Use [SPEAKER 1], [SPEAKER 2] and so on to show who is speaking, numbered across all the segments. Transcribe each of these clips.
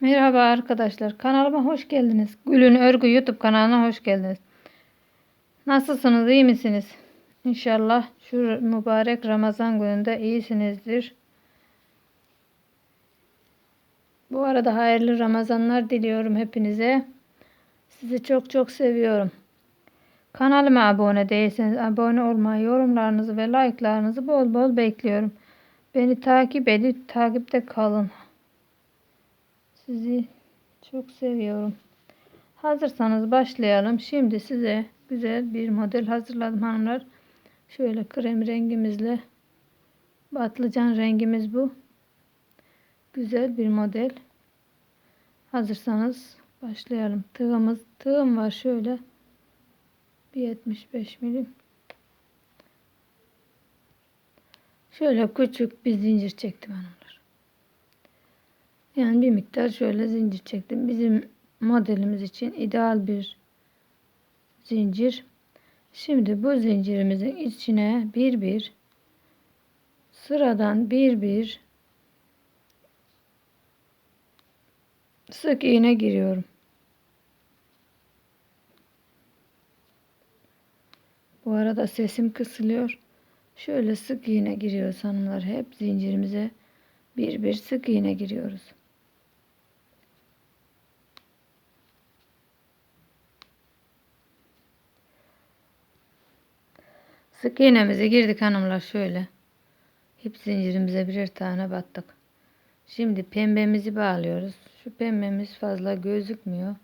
[SPEAKER 1] Merhaba arkadaşlar. Kanalıma hoş geldiniz. Gülün Örgü YouTube kanalına hoş geldiniz. Nasılsınız? iyi misiniz? İnşallah şu mübarek Ramazan gününde iyisinizdir. Bu arada hayırlı Ramazanlar diliyorum hepinize. Sizi çok çok seviyorum. Kanalıma abone değilseniz abone olmayı, yorumlarınızı ve like'larınızı bol bol bekliyorum. Beni takip edip takipte kalın. Sizi çok seviyorum. Hazırsanız başlayalım. Şimdi size güzel bir model hazırladım hanımlar. Şöyle krem rengimizle patlıcan rengimiz bu. Güzel bir model. Hazırsanız başlayalım. Tığımız, tığım var şöyle. Bir 75 milim. Şöyle küçük bir zincir çektim hanımlar. Yani bir miktar şöyle zincir çektim. Bizim modelimiz için ideal bir zincir. Şimdi bu zincirimizin içine bir bir sıradan bir bir sık iğne giriyorum. Bu arada sesim kısılıyor. Şöyle sık iğne giriyoruz hanımlar. Hep zincirimize bir bir sık iğne giriyoruz. Sık iğnemize girdik hanımlar şöyle. Hep zincirimize birer tane battık. Şimdi pembemizi bağlıyoruz. Şu pembemiz fazla gözükmüyor.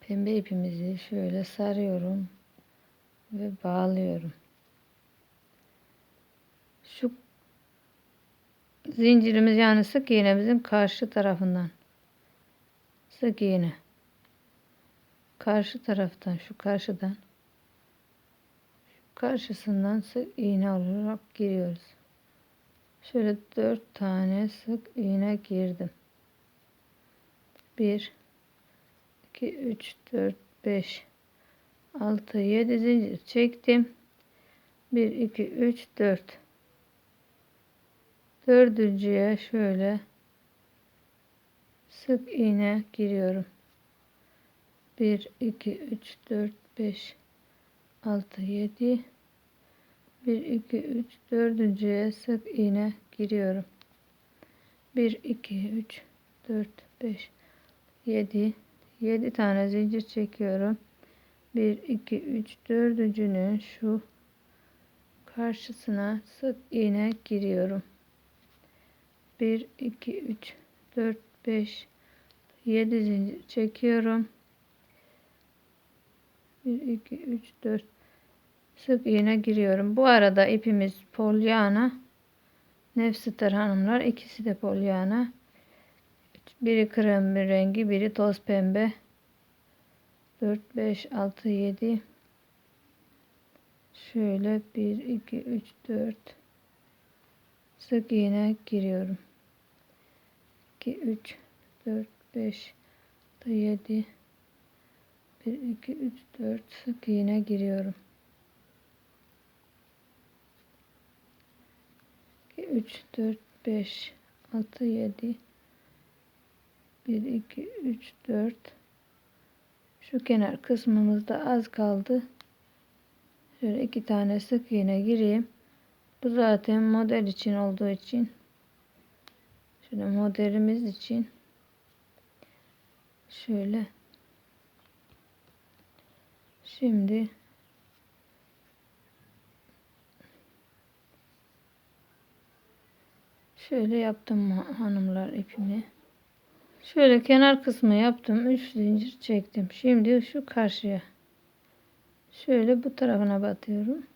[SPEAKER 1] Pembe ipimizi şöyle sarıyorum ve bağlıyorum. Şu zincirimiz yani sık iğnemizin karşı tarafından sık iğne karşı taraftan şu karşıdan şu karşısından sık iğne olarak giriyoruz. Şöyle dört tane sık iğne girdim. 1 2 3 4 5 6 7 zincir çektim. 1 2 3 4 dördüncüye şöyle sık iğne giriyorum. 1 2 3 4 5 6 7 1 2 3 dördüncüye sık iğne giriyorum. 1 2 3 4 5 7 7 tane zincir çekiyorum. 1 2 3 dördüncünün şu karşısına sık iğne giriyorum. 1 2 3 4 5 7 zincir çekiyorum. 1 2 3 4 sık iğne giriyorum. Bu arada ipimiz polyana. Nefsitar hanımlar. ikisi de polyana. Biri krem bir rengi, biri toz pembe. 4 5 6 7 Şöyle 1 2 3 4 sık iğne giriyorum. 2 3 4 5 7 1 2 3 4 sık iğne giriyorum. 2 3 4 5 6 7 1 2 3 4 şu kenar kısmımızda az kaldı. Şöyle iki tane sık iğne gireyim. Bu zaten model için olduğu için şöyle modelimiz için şöyle Şimdi şöyle yaptım hanımlar ipimi. Şöyle kenar kısmı yaptım. 3 zincir çektim. Şimdi şu karşıya şöyle bu tarafına batıyorum.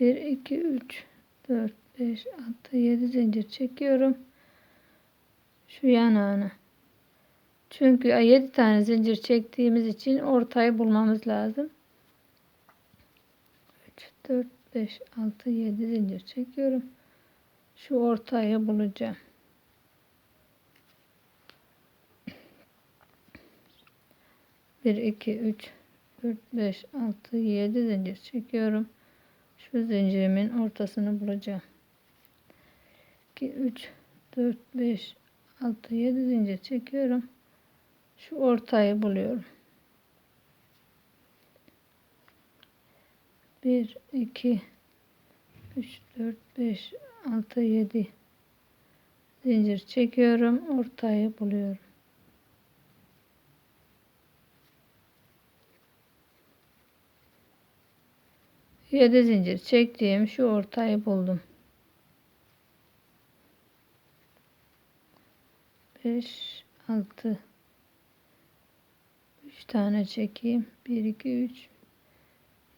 [SPEAKER 1] 1 2 3 4 5 6 7 zincir çekiyorum. Şu yanağına. Çünkü 7 tane zincir çektiğimiz için ortayı bulmamız lazım. 3, 4, 5, 6, 7 zincir çekiyorum. Şu ortayı bulacağım. Bir, iki, üç, dört, beş, altı, yedi zincir çekiyorum. Şu zincirimin ortasını bulacağım. 2 3 4 5 6 7 zincir çekiyorum. Şu ortayı buluyorum. 1 2 3 4 5 6 7 zincir çekiyorum. Ortayı buluyorum. Yedi zincir çektiğim şu ortayı buldum. 5 6 3 tane çekeyim. 1 2 3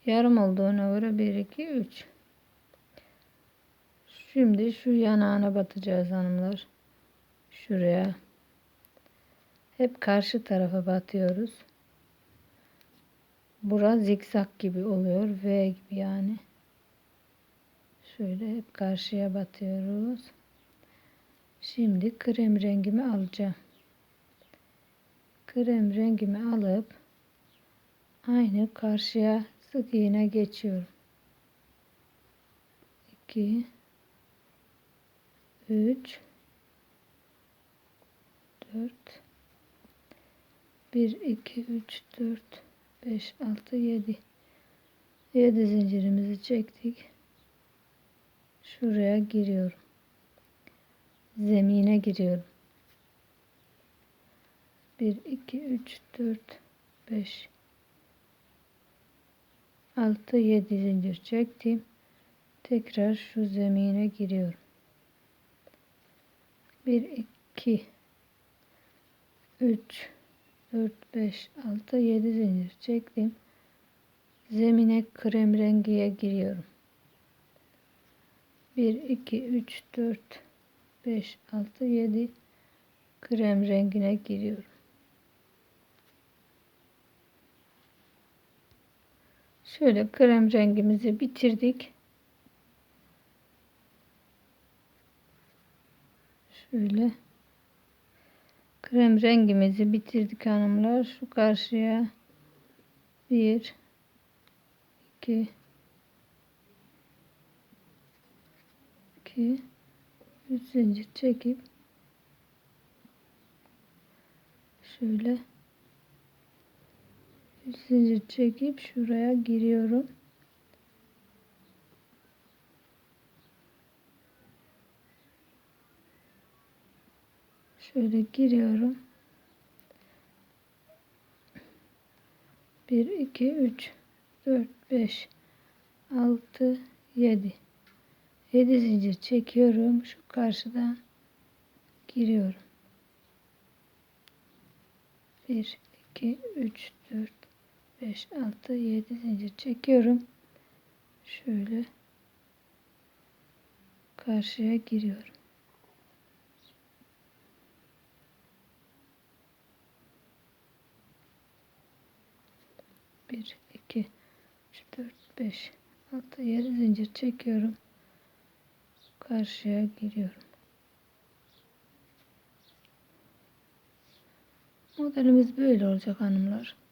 [SPEAKER 1] yarım olduğuna göre 1 2 3 Şimdi şu yanağına batacağız hanımlar. Şuraya. Hep karşı tarafa batıyoruz. Bura zikzak gibi oluyor. V gibi yani. Şöyle hep karşıya batıyoruz. Şimdi krem rengimi alacağım. Krem rengimi alıp aynı karşıya sık iğne geçiyorum. 2 3 4 1 2 3 4 5 6 7 7 zincirimizi çektik. Şuraya giriyorum. Zemine giriyorum. 1 2 3 4 5 6 7 zincir çektim. Tekrar şu zemine giriyorum. 1 2 3 4 5 6 7 zincir çektim. Zemine krem rengiye giriyorum. 1 2 3 4 5 6 7 krem rengine giriyorum. Şöyle krem rengimizi bitirdik. Şöyle krem rengimizi bitirdik hanımlar. Şu karşıya bir iki iki üç zincir çekip şöyle zincir çekip şuraya giriyorum. Şöyle giriyorum. 1 2 3 4 5 6 7 7 zincir çekiyorum. Şu karşıdan giriyorum. 1 2 3 4 5 6 7 zincir çekiyorum. Şöyle karşıya giriyorum. 1 2 3 4 5 6 7 zincir çekiyorum karşıya giriyorum modelimiz böyle olacak hanımlar 1 2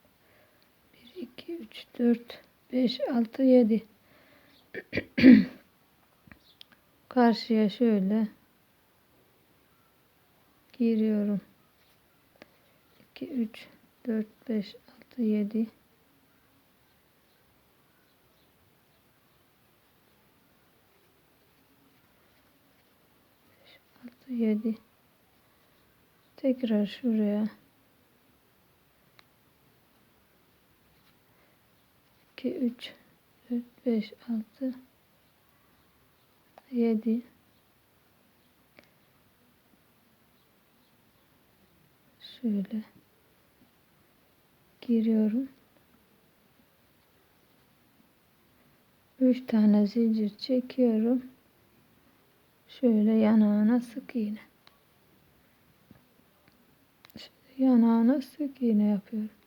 [SPEAKER 1] 3 4 5 6 7 karşıya şöyle giriyorum. 2 3 4 5 6 7 7 tekrar şuraya 2 3 4 5 6 7 şöyle giriyorum 3 tane zincir çekiyorum Şöyle yanağına sık iğne. Şöyle yanağına sık iğne yapıyorum.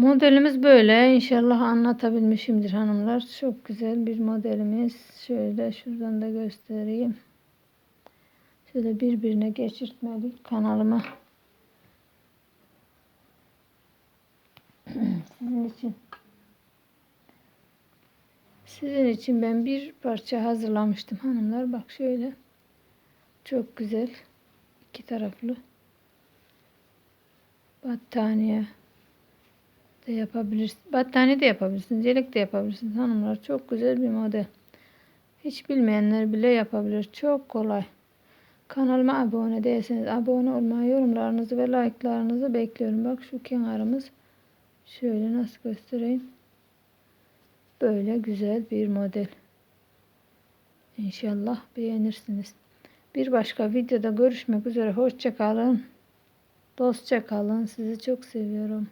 [SPEAKER 1] Modelimiz böyle. İnşallah anlatabilmişimdir hanımlar. Çok güzel bir modelimiz. Şöyle şuradan da göstereyim. Şöyle birbirine geçirtmedik kanalıma Sizin için. Sizin için ben bir parça hazırlamıştım hanımlar. Bak şöyle. Çok güzel. iki taraflı. Battaniye de yapabilirsiniz. Battaniye de yapabilirsiniz. Yelek de yapabilirsiniz hanımlar. Çok güzel bir model. Hiç bilmeyenler bile yapabilir. Çok kolay. Kanalıma abone değilseniz abone olmayı, yorumlarınızı ve like'larınızı bekliyorum. Bak şu kenarımız şöyle nasıl göstereyim. Böyle güzel bir model. İnşallah beğenirsiniz. Bir başka videoda görüşmek üzere. Hoşça kalın. Dostça kalın. Sizi çok seviyorum.